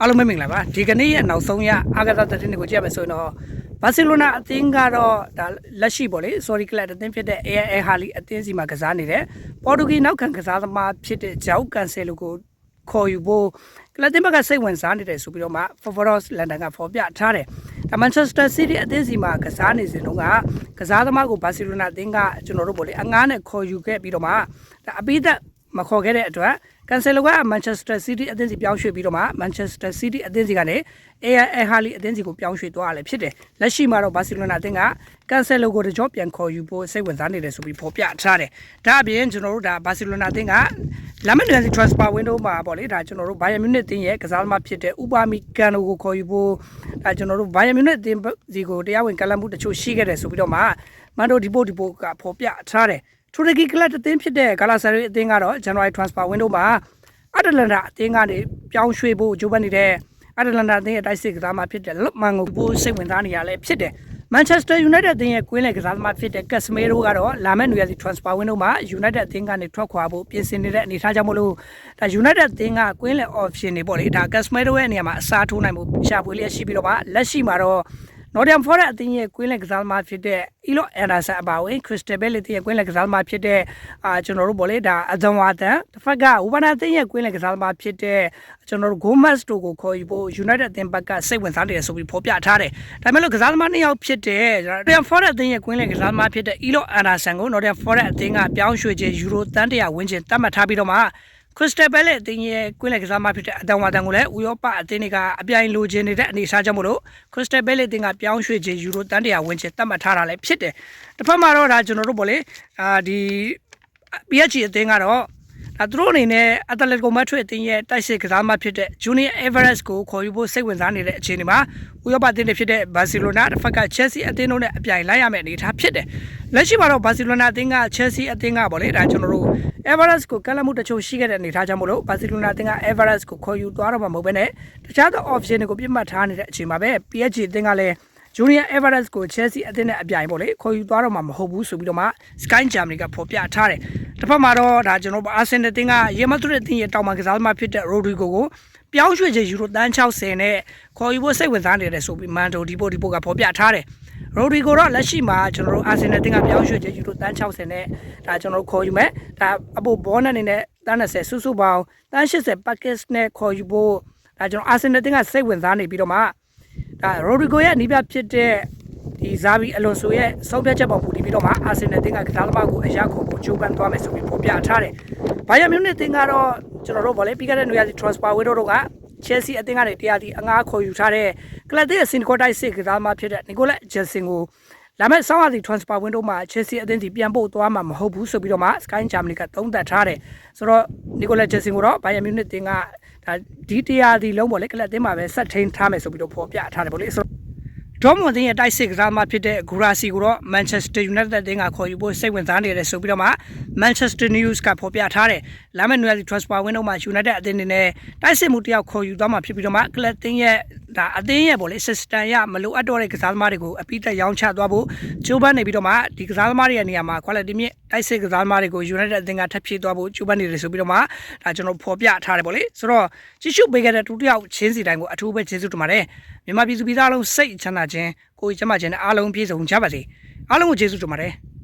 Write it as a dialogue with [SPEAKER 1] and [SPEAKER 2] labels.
[SPEAKER 1] အားလုံးပဲမင်္ဂလာပါဒီကနေ့ရဲ့နောက်ဆုံးရအာဂါသသတင်းတွေကိုကြည့်ရမယ်ဆိုရင်တော့ဘာစီလိုနာအသင်းကတော့ဒါလက်ရှိပေါ့လေ sorry club အသင်းဖြစ်တဲ့ AIA Harley အသင်းစီမှာကစားနေတဲ့ပေါ်တူဂီနောက်ခံကစားသမားဖြစ်တဲ့ဂျောက်ကန်ဆယ်လိုကိုခေါ်ယူဖို့ကလပ်တင်ဘက်ကစိတ်ဝင်စားနေတယ်ဆိုပြီးတော့မှ Favoros London ကဖော်ပြထားတယ်ဒါ Manchester City အသင်းစီမှာကစားနေစဉ်တုန်းကကစားသမားကိုဘာစီလိုနာအသင်းကကျွန်တော်တို့ပေါ့လေအငားနဲ့ခေါ်ယူခဲ့ပြီးတော့မှဒါအပိသက်မခေါ်ခဲ့တဲ့အတွက် ကန်ဆယ်လိုကမန်ချက်စတာစီးတီးအသင်းစီပြောင်းရွှေ့ပြီးတော့မှမန်ချက်စတာစီးတီးအသင်းစီကနေ AI ဟာလီအသင်းစီကိုပြောင်းရွှေ့သွားရလဲဖြစ်တယ်လက်ရှိမှာတော့ဘာစီလိုနာအသင်းကကန်ဆယ်လိုကိုတကြောပြန်ခေါ်ယူဖို့စိတ်ဝင်စားနေတယ်ဆိုပြီးဖော်ပြထားတယ်ဒါအပြင်ကျွန်တော်တို့ဒါဘာစီလိုနာအသင်းကလာမက်နယ်စီ transfer window မှာပေါ့လေဒါကျွန်တော်တို့ဘိုင်ယန်မြူနစ်အသင်းရဲ့ကစားသမားဖြစ်တဲ့ဥပါမီကန်နိုကိုခေါ်ယူဖို့ဒါကျွန်တော်တို့ဘိုင်ယန်မြူနစ်အသင်းစီကိုတရားဝင်ကလပ်မှုတချို့ရှိခဲ့တယ်ဆိုပြီးတော့မှမန်ဒိုဒီပိုဒီပိုကဖော်ပြထားတယ် တူရကီကလပ်အသင်းဖြစ်တဲ့ဂါလာဆာရီအသင်းကတော့ January transfer window မှာအတလန်တာအသင်းကနေပြောင်းရွှေ့ဖို့ကြိုးပမ်းနေတဲ့အတလန်တာအသင်းရဲ့တိုက်စစ်ကစားသမားဖြစ်တဲ့လုတ်မန်ကိုပိုစိတ်ဝင်စားနေရလဲဖြစ်တယ်မန်ချက်စတာယူနိုက်တက်အသင်းရဲ့ကွင်းလယ်ကစားသမားဖြစ်တဲ့ကက်စမေရိုကတော့လာမယ့်နွေရာသီ transfer window မှာ United အသင်းကနေထွက်ခွာဖို့ပြင်ဆင်နေတဲ့အနေအထားကြောင့်မလို့ဒါ United အသင်းကကွင်းလယ် option တွေပေါ့လေဒါကက်စမေရိုရဲ့နေရာမှာအစားထိုးနိုင်မှုရှာဖွေလျက်ရှိပြီးတော့မှလက်ရှိမှာတော့ Nottingham Forest အသင်းရဲ့ကွင်းလယ်ကစားသမားဖြစ်တဲ့ Elo Anderson အပါအဝင် Crystal Palace အသင်းရဲ့ကွင်းလယ်ကစားသမားဖြစ်တဲ့အာကျွန်တော်တို့ဗောလေဒါအဇံဝါတန်တစ်ဖက်ကဝူဘနာအသင်းရဲ့ကွင်းလယ်ကစားသမားဖြစ်တဲ့ကျွန်တော်တို့ Gomez တို့ကိုခေါ်ယူဖို့ United အသင်းဘက်ကစိတ်ဝင်စားနေတယ်ဆိုပြီးဖော်ပြထားတယ်။ဒါပေမဲ့လို့ကစားသမားနှစ်ယောက်ဖြစ်တဲ့ Nottingham Forest အသင်းရဲ့ကွင်းလယ်ကစားသမားဖြစ်တဲ့ Elo Anderson ကို Nottingham Forest အသင်းကပြောင်းရွှေ့ခြင်းယူရိုတန်တရာဝန်းကျင်တတ်မှတ်ထားပြီးတော့မှ ခရစ်စတယ်ဘဲလက်အသင်းရဲ့ကွင်းလက်ကစားမဖြစ်တဲ့အတန်ဝါတန်ကိုလည်းဥရောပအသင်းတွေကအပြိုင်လိုချင်နေတဲ့အနေအထားကြောင့်မလို့ခရစ်စတယ်ဘဲလက်အသင်းကပြောင်းရွှေ့ခြင်းယူရိုတန်တရာဝန်းကျင်တတ်မှတ်ထားတာလည်းဖြစ်တယ်တစ်ဖက်မှာတော့ဒါကျွန်တော်တို့ဗောလေအာဒီ PSG အသင်းကတော့ ဒါသူတို့အနေနဲ့အတလက်ကိုမတ်ထွေအသင်းရဲ့တိုက်စစ်ကစားမဖြစ်တဲ့ Junior Everest ကိုခေါ်ယူဖို့စိတ်ဝင်စားနေတဲ့အခြေအနေမှာဥရောပအသင်းတွေဖြစ်တဲ့ Barcelona တစ်ဖက်က Chelsea အသင်းတို့နဲ့အပြိုင်လိုက်ရမယ့်အနေအထားဖြစ်တယ်။လက်ရှိမှာတော့ Barcelona အသင်းက Chelsea အသင်းကပေါ့လေဒါကျွန်တော်တို့ Everest ကိုကလပ်မှုတချို့ရှိခဲ့တဲ့အနေအထားကြောင့်မလို့ Barcelona အသင်းက Everest ကိုခေါ်ယူသွားတော့မှာမဟုတ်ဘဲနဲ့တခြားသော option တွေကိုပြတ်မှတ်ထားနေတဲ့အချိန်မှာပဲ PSG အသင်းကလည်း Junior Everest ကို Chelsea အသင်းနဲ့အပြိုင်ပေါ့လေခေါ်ယူသွားတော့မှာမဟုတ်ဘူးဆိုပြီးတော့မှ Sky Germany ကဖော်ပြထားတယ်။တစ်ဖက်မှာတော့ဒါကျွန်တော်တို့ Arsenal အသင်းကရေမတ်ဒရစ်အသင်းရဲ့တောင်ပံကစားသမားဖြစ်တဲ့ Rodrigo ကိုပြောင်းရွှေ့ချေယူရိုတန်း60နဲ့ခေါ်ယူဖို့စိတ်ဝင်စားနေတယ်ဆိုပြီး Mando Dipo Dipo ကဖော်ပြထားတယ်။ Rodrigo တော့လက်ရှိမှာကျွန်တော်တို့ Arsenal အသင်းကပြောင်းရွှေ့ချေယူရိုတန်း60နဲ့ဒါကျွန်တော်တို့ခေါ်ယူမယ်။ဒါအပိုဘောနအနေနဲ့တန်း30စုစုပေါင်းတန်း80 package နဲ့ခေါ်ယူဖို့ဒါကျွန်တော် Arsenal အသင်းကစိတ်ဝင်စားနေပြီးတော့မှ ဒါရိုဒရီဂိုရဲ့အနီးပြဖြစ်တဲ့ဒီဇာဘီအလွန်ဆိုရဲ့ဆုံးဖြတ်ချက်ပေါ်ပူတည်ပြီးတော့မှအာဆင်နယ်တင်းကကစားသမားကိုအရာခုဖို့ကြိုးပမ်းသွားမယ်ဆိုပြီးဖော်ပြထားတယ်။ဘိုင်ယန်မြူနစ်တင်းကတော့ကျွန်တော်တို့ဗောလေပြီးခဲ့တဲ့နေရာစီ transfer window တို့က Chelsea အသင်းကနေတရားဒီအငားခေါ်ယူထားတဲ့ကလပ်ရဲ့စင်ကိုတိုက်စစ်ကစားသမားဖြစ်တဲ့နီကိုလက်ဂျက်ဆင်ကိုလာမယ့်ဆောင်းရာသီ transfer window မှာ Chelsea အသင်းစီပြန်ပို့သွားမှာမဟုတ်ဘူးဆိုပြီးတော့မှ Sky Germany ကသုံးသပ်ထားတယ်။ဆိုတော့နီကိုလက်ဂျက်ဆင်ကိုတော့ဘိုင်ယန်မြူနစ်တင်းက ဒါဒီတရားဒီလုံးပေါ့လေကလပ်တင်းမှာပဲဆက်ထိန်ထားမယ်ဆိုပြီးတော့ဖော်ပြထားတယ်ပေါ့လေဆိုတော့ ဒေါမွန်တင်းရဲ့တိုက်စစ်ကစားမဖြစ်တဲ့ဂူရာစီကိုတော့ Manchester United တင်းကခေါ်ယူဖို့စိတ်ဝင်စားနေတယ်ဆိုပြီးတော့မှ Manchester News ကဖော်ပြထားတယ်။လာမယ့်နွေရာသီ transfer window မှာ United အသင်းတွေနဲ့တိုက်စစ်မှုတယောက်ခေါ်ယူသွားမှာဖြစ်ပြီးတော့မှ club တင်းရဲ့ဒါအသင်းရဲ့ပေါ့လေ system ရမလိုအပ်တော့တဲ့ကစားသမားတွေကိုအပိသက်ရောင်းချသွားဖို့ကြိုးပမ်းနေပြီးတော့မှဒီကစားသမားတွေရဲ့နေရာမှာ quality မြင့်တိုက်စစ်ကစားသမားတွေကို United အသင်းကထပ်ဖြည့်သွားဖို့ကြိုးပမ်းနေတယ်ဆိုပြီးတော့မှဒါကျွန်တော်ဖော်ပြထားတယ်ပေါ့လေ။ဆိုတော့ကြည့်ရှုပေးခဲ့တဲ့တူတယောက်ချင်းစီတိုင်းကိုအထူးပဲကျေးဇူးတင်ပါတယ်။မြန်မာပြည်သူပြည်သားလုံးစိတ်ချမ်းသာခြင်းကိုယ်ကျန်းမာခြင်းနဲ့အားလုံးပြည့်စုံကြပါစေ။အားလုံးကိုကျေးဇူးတင်ပါတယ်။